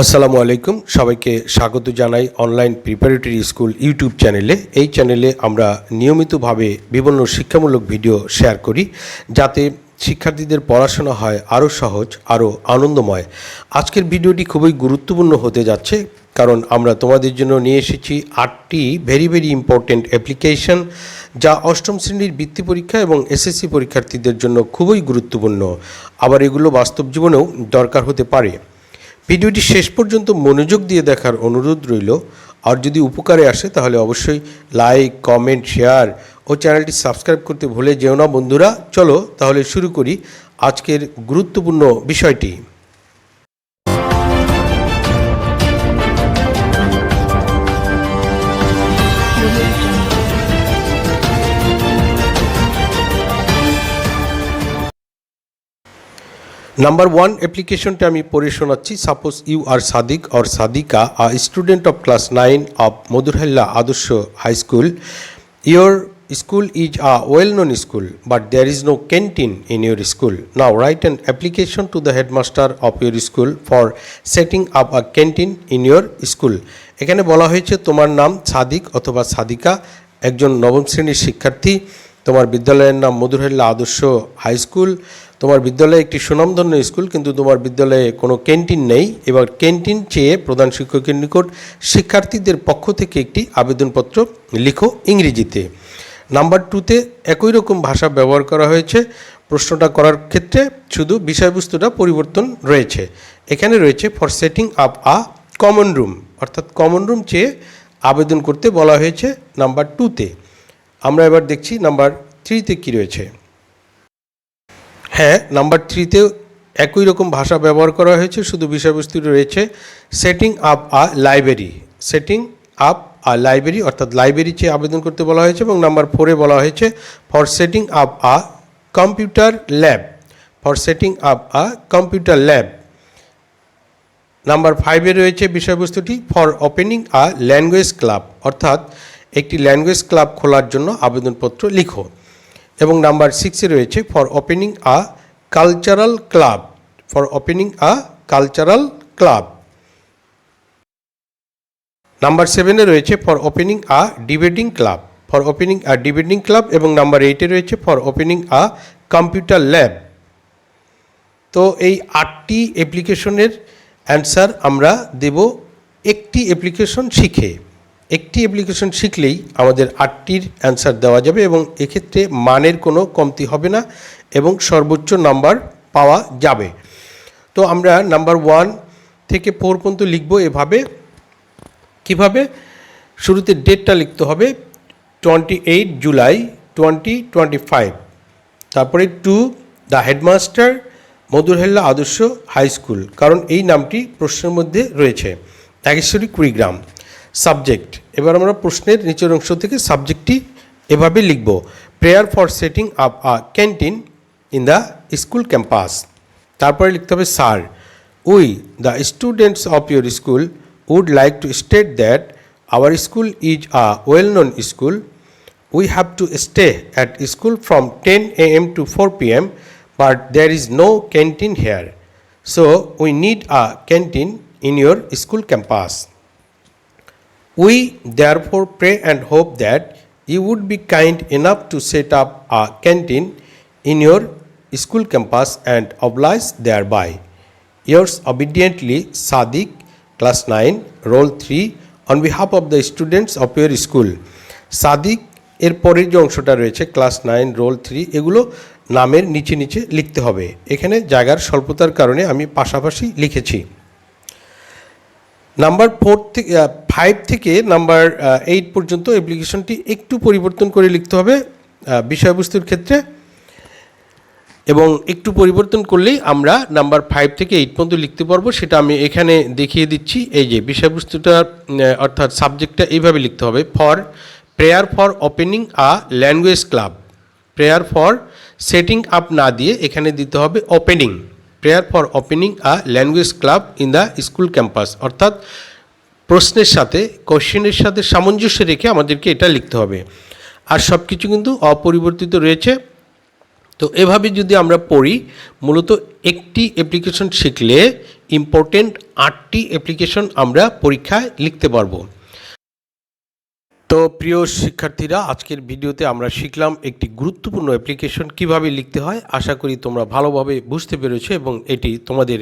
আসসালামু আলাইকুম। সবাইকে স্বাগত জানাই অনলাইন প্রিপারেটরি স্কুল ইউটিউব চ্যানেলে। এই চ্যানেলে আমরা নিয়মিতভাবে বিভিন্ন শিক্ষামূলক ভিডিও শেয়ার করি, যাতে শিক্ষার্থীদের পড়াশোনা হয় আরও সহজ আরও আনন্দময়। আজকের ভিডিওটি খুবই গুরুত্বপূর্ণ হতে যাচ্ছে, কারণ আমরা তোমাদের জন্য নিয়ে এসেছি আটটি ভেরি ভেরি ইম্পর্ট্যান্ট অ্যাপ্লিকেশন যা অষ্টম শ্রেণির বৃত্তি পরীক্ষা এবং এসএসসি পরীক্ষার্থীদের জন্য খুবই গুরুত্বপূর্ণ। আবার এগুলো বাস্তব জীবনেও দরকার হতে পারে। ভিডিওটি শেষ পর্যন্ত মনোযোগ দিয়ে দেখার অনুরোধ রইল। আর যদি উপকারে আসে, তাহলে অবশ্যই লাইক, কমেন্ট, শেয়ার ও চ্যানেলটি সাবস্ক্রাইব করতে ভুলে যেও না বন্ধুরা। চলো তাহলে শুরু করি আজকের গুরুত্বপূর্ণ বিষয়টি। নাম্বার ওয়ান অ্যাপ্লিকেশনটা আমি পড়ে শোনাচ্ছি suppose you are Sadiq or Sadika a student of class nine of Madhurhalla Adarsha high school your school is a well known school but there is no canteen in your school now write an application to the headmaster of your school for setting up a canteen in your school এখানে বলা হয়েছে তোমার নাম সাদিক অথবা সাদিকা, একজন নবম শ্রেণির শিক্ষার্থী। তোমার বিদ্যালয়ের নাম মধুরহেল্লা আদর্শ হাই স্কুল। তোমার বিদ্যালয়ে একটি সুনামধন্য স্কুল, কিন্তু তোমার বিদ্যালয়ে কোনো ক্যান্টিন নেই। এবার ক্যান্টিন চেয়ে প্রধান শিক্ষকের নিকট শিক্ষার্থীদের পক্ষ থেকে একটি আবেদনপত্র লিখো ইংরেজিতে। নাম্বার টুতে একই রকম ভাষা ব্যবহার করা হয়েছে। প্রশ্নটা করার ক্ষেত্রে শুধু বিষয়বস্তুটা পরিবর্তন রয়েছে। এখানে রয়েছে for setting up a common room অর্থাৎ কমন রুম চেয়ে আবেদন করতে বলা হয়েছে নাম্বার টুতে আমরা এবার দেখছি নাম্বার থ্রিতে কী রয়েছে। হ্যাঁ নাম্বার থ্রিতেও একই রকম ভাষা ব্যবহার করা হয়েছে, শুধু বিষয়বস্তু রয়েছে setting up a library setting up a library অর্থাৎ লাইব্রেরি চেয়ে আবেদন করতে বলা হয়েছে এবং নাম্বার ফোরে বলা হয়েছে for setting up a computer lab for setting up a computer lab number ফাইভে রয়েছে বিষয়বস্তুটি for opening a language club অর্থাৎ একটি ল্যাঙ্গুয়েজ ক্লাব খোলার জন্য আবেদনপত্র লিখো। এবং নাম্বার সিক্সে রয়েছে for opening a cultural club for opening a cultural club number সেভেনে রয়েছে for opening a debating club for opening a debating club এবং নাম্বার এইটে রয়েছে for opening a computer lab তো এই আটটি অ্যাপ্লিকেশনের অ্যান্সার আমরা দেব। একটি অ্যাপ্লিকেশন শিখে। একটি অ্যাপ্লিকেশন শিখলেই আমাদের আটটির অ্যান্সার দেওয়া যাবে এবং এক্ষেত্রে মানের কোনো কমতি হবে না এবং সর্বোচ্চ নাম্বার পাওয়া যাবে। তো আমরা নাম্বার ওয়ান থেকে ফোর পর্যন্ত লিখব এভাবে। কীভাবে? শুরুতে ডেটটা লিখতে হবে twenty eight July twenty twenty five তারপরে to the headmaster Madhurhella Adarsha high school. কারণ এই নামটি প্রশ্নের মধ্যে রয়েছে। নাগেশ্বরী কুড়িগ্রাম। সাবজেক্ট এবার আমরা প্রশ্নের নিচের অংশ থেকে সাবজেক্টটি এভাবে লিখব prayer for setting up a canteen in the school campus তারপরে লিখতে হবে sir we the students of your school would like to state that our school is a well known school we have to stay at school from 10 a.m. to 4 p.m. but there is no canteen here so we need a canteen in your school campus. We therefore pray and hope that you would be kind enough to set up a canteen in your school campus and oblige thereby. Yours obediently, Sadiq, class 9, roll 3, on behalf of the students of your school. Sadiq এর পরের যে অংশটা রয়েছে class nine roll three এগুলো নামের নিচে নিচে লিখতে হবে এখানে জায়গার স্বল্পতার কারণে আমি পাশাপাশি লিখেছি নাম্বার ফোর থেকে ফাইভ থেকে নাম্বার এইট পর্যন্ত অ্যাপ্লিকেশনটি একটু পরিবর্তন করে লিখতে হবে বিষয়বস্তুর ক্ষেত্রে। এবং একটু পরিবর্তন করলেই আমরা নাম্বার ফাইভ থেকে এইট পর্যন্ত লিখতে পারব, সেটা আমি এখানে দেখিয়ে দিচ্ছি। এই যে বিষয়বস্তুটা অর্থাৎ সাবজেক্টটা এইভাবে লিখতে হবে, for prayer for opening a language club. Prayer for setting up না দিয়ে এখানে দিতে হবে opening. Prayer for opening a language club in the school campus অর্থাৎ প্রশ্নের সাথে কোশ্চেনের সাথে সামঞ্জস্য রেখে আমাদেরকে এটা লিখতে হবে। আর সব কিছু কিন্তু অপরিবর্তিত রয়েছে। তো এভাবে যদি আমরা পড়ি, মূলত একটি অ্যাপ্লিকেশন শিখলে ইম্পর্টেন্ট আটটি অ্যাপ্লিকেশন আমরা পরীক্ষায় লিখতে পারব। তো প্রিয় শিক্ষার্থীরা, আজকের ভিডিওতে আমরা শিখলাম একটি গুরুত্বপূর্ণ অ্যাপ্লিকেশন কীভাবে লিখতে হয়। আশা করি তোমরা ভালোভাবে বুঝতে পেরেছ এবং এটি তোমাদের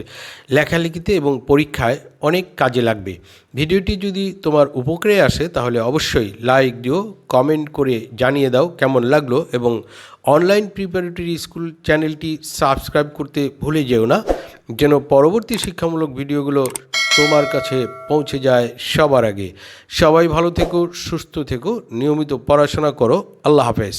লেখালেখিতে এবং পরীক্ষায় অনেক কাজে লাগবে। ভিডিওটি যদি তোমার উপকারে আসে, তাহলে অবশ্যই লাইক দিও কমেন্ট করে জানিয়ে দাও কেমন লাগল এবং অনলাইন প্রিপারেটরি স্কুল চ্যানেলটি সাবস্ক্রাইব করতে ভুলে যেও না। যেন পরবর্তী শিক্ষামূলক ভিডিওগুলো তোমার কাছে পৌঁছে যায় সবার আগে। সবাই ভালো থেকো, সুস্থ থেকো, নিয়মিত পড়াশোনা করো। আল্লাহ হাফেজ।